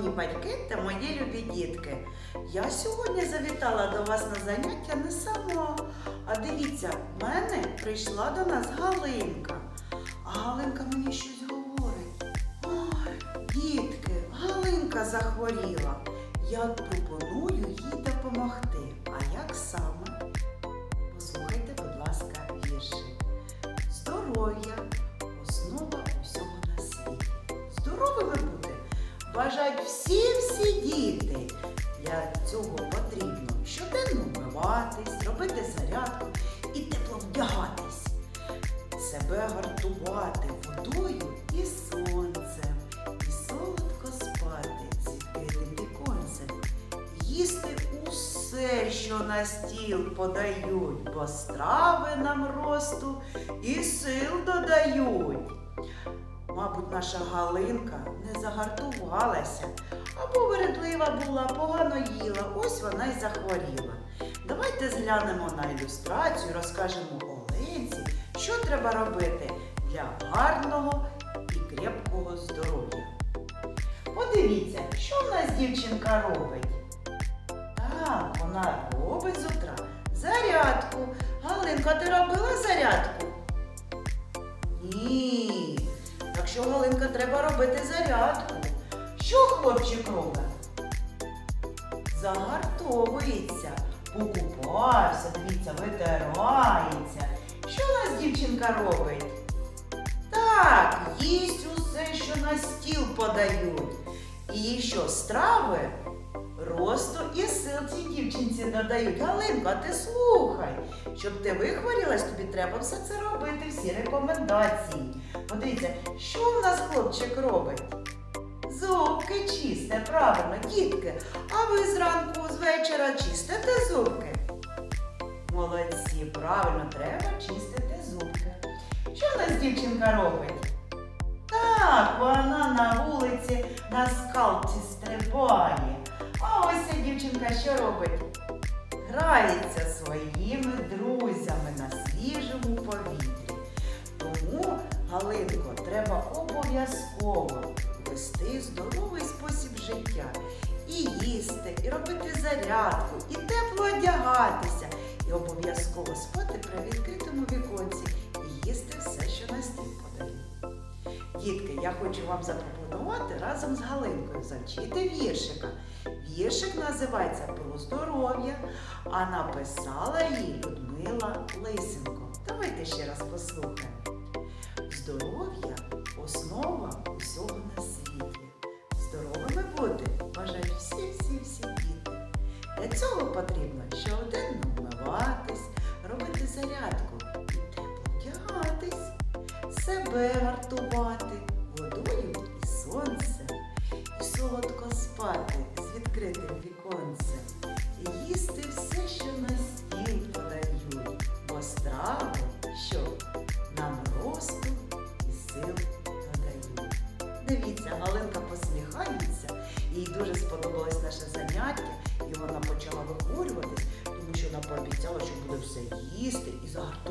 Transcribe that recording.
шановні батьки та мої любі дітки. Я сьогодні завітала до вас на заняття не сама. А дивіться, в мене прийшла до нас Галинка. А Галинка мені щось говорить. Ой, дітки, Галинка захворіла. Я пропоную їй допомогти. А як саме? Послухайте, будь ласка, бажають всі-всі діти. Для цього потрібно щоденно вмиватись, робити зарядку і тепло вдягатись, себе гартувати водою і сонцем, і солодко спати з відкритим віконцем, їсти усе, що на стіл подають, бо страви нам росту і сил додають. Мабуть, наша Галинка не загартувалася або вередлива була, погано їла, ось вона й захворіла. Давайте зглянемо на ілюстрацію, розкажемо Оленці, що треба робити для гарного і крепкого здоров'я. Подивіться, що в нас дівчинка робить. Так, вона робить з утра зарядку. Галинка, ти робила зарядку? Ні. Якщо Галинка треба робити зарядку. Що хлопчик робить? Загартовується, покупався, дивіться, витирається. Що у нас дівчинка робить? Так, їсть усе, що на стіл подають. І що, страви? Росту і сил цій дівчинці додають. Галинка, ти слухай. Щоб ти вихворілась, тобі треба все це робити, всі рекомендації. Подивіться, що в нас хлопчик робить? Зубки чисте, правильно, дітки. А ви зранку з вечора чистите зубки? Молодці, правильно, треба чистити зубки. Що в нас дівчинка робить? Так, вона на вулиці на скалці стрибає. А ось ця дівчинка що робить? Грається своїми друзями на свіжому повітрі. Галинко, треба обов'язково вести здоровий спосіб життя. І їсти, і робити зарядку, і тепло одягатися, і обов'язково спати при відкритому віконці і їсти все, що на стіл подають. Дітки, я хочу вам запропонувати разом з Галинкою завчити віршика. Віршик називається Про здоров'я, а написала її Людмила Лисенко. Давайте Для цього потрібно щоденно вмиватись, робити зарядку і тепло себе гартувати водою і сонцем, і солодко спати з відкритим віконцем, і їсти все, що на стіл подають, бо страви, їсти і загартуватися,